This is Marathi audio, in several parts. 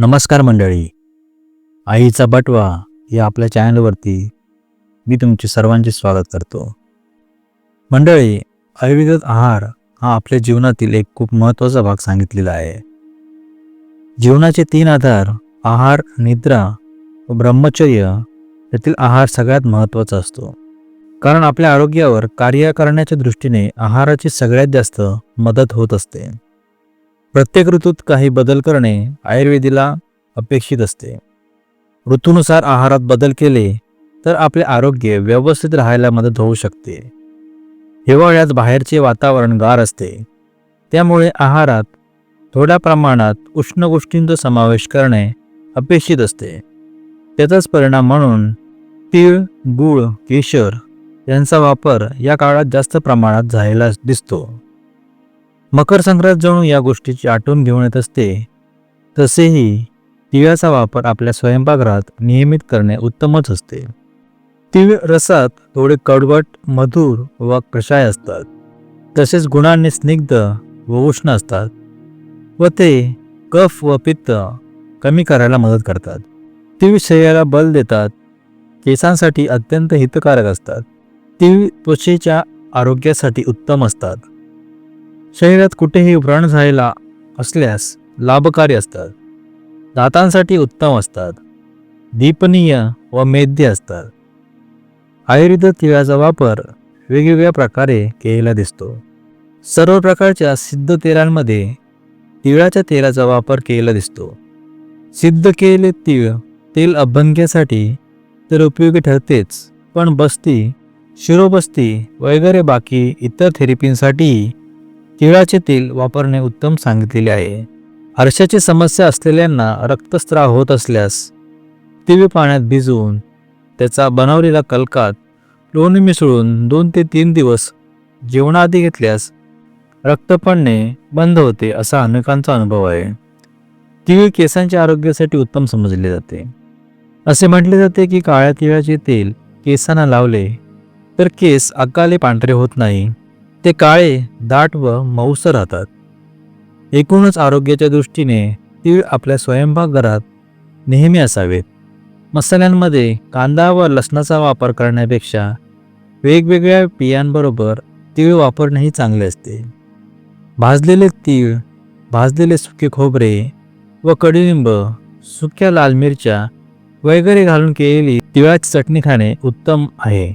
नमस्कार मंडळी. आईचा बटवा या आपल्या चॅनलवरती मी तुमचे सर्वांचे स्वागत करतो. मंडळी आयुर्वेद आहार हा आपल्या जीवनातील एक खूप महत्त्वाचा भाग सांगितलेला आहे. जीवनाचे तीन आधार आहार निद्रा व ब्रह्मचर्य यातील आहार सगळ्यात महत्त्वाचा असतो. कारण आपल्या आरोग्यावर कार्य करण्याच्या दृष्टीने आहाराची सगळ्यात जास्त मदत होत असते. प्रत्येक ऋतूत काही बदल करणे आयुर्वेदीला अपेक्षित असते. ऋतूनुसार आहारात बदल केले तर आपले आरोग्य व्यवस्थित राहायला मदत होऊ शकते. हिवाळ्यात बाहेरचे वातावरण गार असते. त्यामुळे आहारात थोड्या प्रमाणात उष्ण गोष्टींचा समावेश करणे अपेक्षित असते. त्याचाच परिणाम म्हणून तीळ गूळ केशर यांचा वापर या काळात जास्त प्रमाणात झालेला दिसतो. मकर संक्रांत जणू या गोष्टीची आठवण घेऊन येत असते. तसेही तिव्याचा वापर आपल्या स्वयंपाकघरात नियमित करणे उत्तमच असते. तीळ रसात थोडे कडवट मधुर व कषाय असतात. तसेच गुणांनी स्निग्ध व उष्ण असतात. व ते कफ व पित्त कमी करायला मदत करतात. तीळ शरीराला बल देतात. केसांसाठी अत्यंत हितकारक असतात. तीळ त्वचेच्या आरोग्यासाठी उत्तम असतात. शरीरात कुठेही व्रण झालेला असल्यास लाभकारी असतात. दातांसाठी उत्तम असतात. दीपनीय व मेद्य असतात. आयुर्वेद तिळाचा वापर वेगवेगळ्या प्रकारे केलेला दिसतो. सर्व प्रकारच्या सिद्ध तेलांमध्ये तिळाच्या तेलाचा वापर केलेला दिसतो. सिद्ध केलेले तीळ तेल अभंग्यासाठी तर उपयोगी ठरतेच पण बस्ती शिरोबस्ती वगैरे बाकी इतर थेरपींसाठी तिळाचे तेल वापरणे उत्तम सांगितलेले आहे. आरशाची समस्या असलेल्यांना रक्तस्राव होत असल्यास तिळ पाण्यात भिजवून त्याचा बनवलेला कलकात लोणी मिसळून दोन ते तीन दिवस जेवणाआधी घेतल्यास रक्त पडणे बंद होते असा अनेकांचा अनुभव आहे. तिळ केसांच्या आरोग्यासाठी उत्तम समजले जाते. असे म्हटले जाते की काळ्या तिळाचे तेल केसांना लावले तर केस अकाले पांढरे होत नाही. ते काळे दाट व मऊसर राहतात. एकूणच आरोग्याच्या दृष्टीने तीळ आपल्या स्वयंपाकघरात नेहमी असावेत. मसाल्यांमध्ये कांदा व लसणाचा वापर करण्यापेक्षा वेगवेगळ्या बियांबरोबर तीळ वापरणेही चांगले असते. भाजलेले तीळ भाजलेले सुके खोबरे व कडुलिंब सुक्या लाल मिरच्या वगैरे घालून केलेली तिळाची चटणी खाणे उत्तम आहे.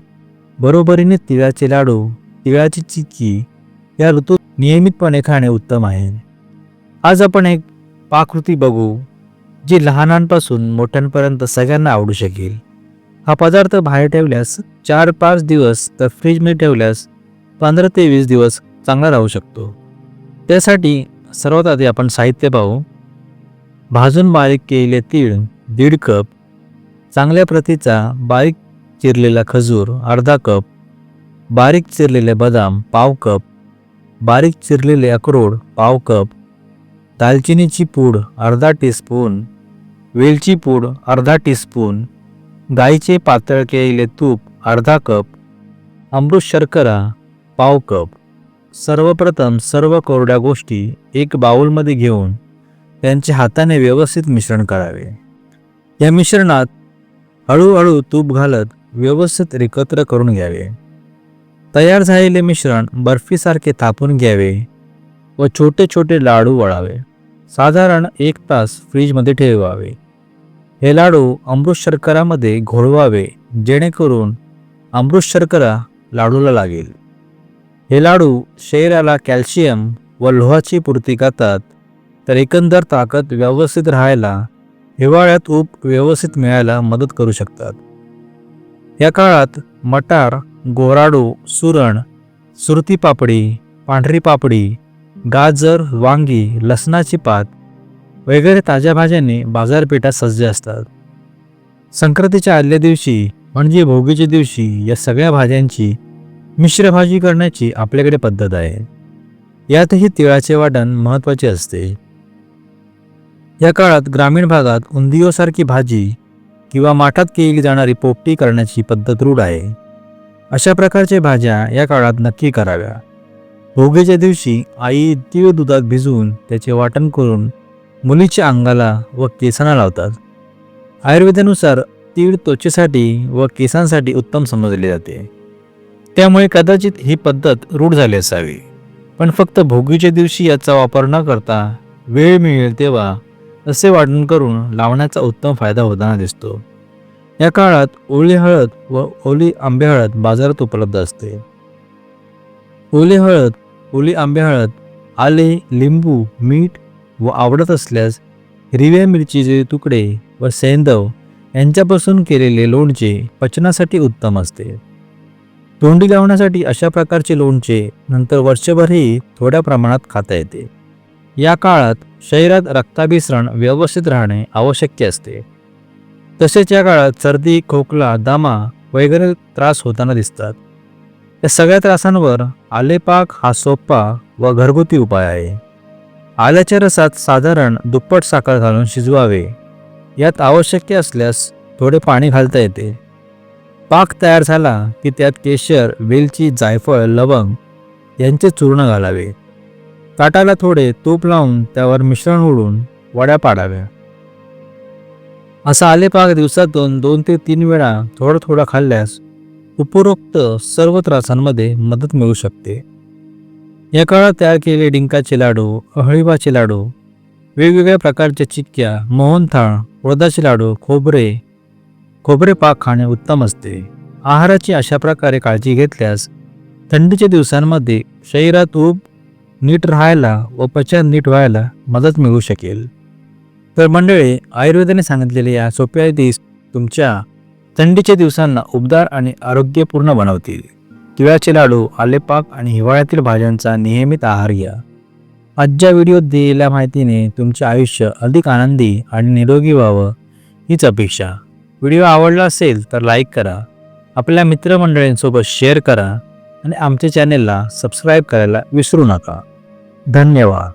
बरोबरीने तिळाचे लाडू तिळाची चिक्की या ऋतूत नियमितपणे खाणे उत्तम आहे. आज आपण एक पाकृती बघू जी लहानांपासून मोठ्यांपर्यंत सगळ्यांना आवडू शकेल. हा पदार्थ बाहेर ठेवल्यास चार पाच दिवस तर फ्रीजमध्ये ठेवल्यास पंधरा ते वीस दिवस चांगला राहू शकतो. त्यासाठी सर्वात आधी आपण साहित्य पाहू. भाजून बारीक केलेले तीळ दीड कप चांगल्या प्रतीचा बारीक चिरलेला खजूर अर्धा कप बारीक चिरलेले बदाम पाव कप. बारीक चिरलेले अक्रोड पाव कप. दालचिनीची पूड अर्धा टीस्पून. वेलची पूड अर्धा टीस्पून. गाईचे पातळ केलेले तूप अर्धा कप. अमृत शर्करा पाव कप. सर्वप्रथम सर्व कोरड्या गोष्टी एक बाऊलमध्ये घेऊन त्यांचे हाताने व्यवस्थित मिश्रण करावे. या मिश्रणात हळूहळू तूप घालत व्यवस्थित एकत्र करून घ्यावे. तयार झालेले मिश्रण बर्फीसारखे थापून घ्यावे व छोटे छोटे लाडू वळावे. साधारण एक तास फ्रीजमध्ये ठेवावे. हे लाडू अमृत शर्करामध्ये घोळवावे जेणेकरून अमृत शर्करा लाडूला लागेल. हे लाडू शरीराला कॅल्शियम व लोहाची पूर्ती करतात तर एकंदर ताकद व्यवस्थित राहायला हिवाळ्यात ऊब व्यवस्थित मिळायला मदत करू शकतात. या काळात मटार गोराडू सुरण सुरती पापडी पांढरी पापडी गाजर वांगी लसणाची पात वगैरे ताज्या भाज्यांनी बाजारपेठा सज्ज असतात. संक्रांतीच्या आदल्या दिवशी म्हणजे भोगीच्या दिवशी या सगळ्या भाज्यांची मिश्र भाजी करण्याची आपल्याकडे पद्धत आहे. यातही तिळाचे वाटण महत्त्वाचे असते. या काळात ग्रामीण भागात उंदियोसारखी भाजी किंवा माठात केली जाणारी पोपटी करण्याची पद्धत रूढ आहे. अशा प्रकारच्या भाज्या या काळात नक्की कराव्या. भोगीच्या दिवशी आई तीळ दुधात भिजवून त्याचे वाटण करून मुलीच्या अंगाला व केसांना लावतात. आयुर्वेदानुसार तीळ त्वचेसाठी व केसांसाठी उत्तम समजले जाते. त्यामुळे कदाचित ही पद्धत रूढ झाली असावी. पण फक्त भोगीच्या दिवशी याचा वापर न करता वेळ मिळेल तेव्हा असे वाटण करून लावण्याचा उत्तम फायदा होताना दिसतो. या काळात ओली हळद व ओली आंबे हळद बाजारात उपलब्ध असते. ओली हळद ओली आंबे हळद आले लिंबू मीठ व आवडत असल्यास हिरव्या मिरचीचे तुकडे व सेंदव यांच्यापासून केलेले लोणचे पचनासाठी उत्तम असते. तोंडी लावण्यासाठी अशा प्रकारचे लोणचे नंतर वर्षभरही थोड्या प्रमाणात खाता येते. या काळात शरीरात रक्ताभिसरण व्यवस्थित राहणे आवश्यक असते. तसेच या काळात सर्दी खोकला दमा वगैरे त्रास होताना दिसतात. या सगळ्या त्रासांवर आलेपाक हा सोपा व घरगुती उपाय आहे. आल्याच्या रसात साधारण दुप्पट साखर घालून शिजवावे. यात आवश्यक असल्यास थोडे पाणी घालता येते. पाक तयार झाला की त्यात केशर वेलची जायफळ लवंग यांचे चूर्ण घालावे. ताटाला थोडे तूप लावून त्यावर मिश्रण उडून वड्या पाडाव्या. असा आलेपाक दिवसातून दोन ते तीन वेळा थोडा थोडा खाल्ल्यास उपरोक्त सर्व त्रासांमध्ये मदत मिळू शकते. या काळात तयार केलेले डिंकाचे लाडू अहळीबाचे लाडू वेगवेगळ्या प्रकारच्या चिक्क्या मोहनथाळ उडदाचे लाडू खोबरे खोबरे पाक खाणे उत्तम असते. आहाराची अशा प्रकारे काळजी घेतल्यास थंडीच्या दिवसांमध्ये शरीरात ऊब नीट राहायला व पचन नीट व्हायला मदत मिळू शकेल. तर मंडळी आयुर्वेदाने सांगितलेल्या या सोप्या दिस तुमच्या थंडीच्या दिवसांना उबदार आणि आरोग्यपूर्ण बनवतील. तिळाचे लाडू आलेपाक आणि हिवाळ्यातील भाज्यांचा नियमित आहार घ्या. आजच्या व्हिडिओत दिलेल्या माहितीने तुमचे आयुष्य अधिक आनंदी आणि निरोगी व्हावं हीच अपेक्षा. व्हिडिओ आवडला असेल तर लाईक करा आपल्या मित्रमंडळींसोबत शेअर करा आणि आमच्या चॅनेलला सबस्क्राईब करायला विसरू नका. धन्यवाद.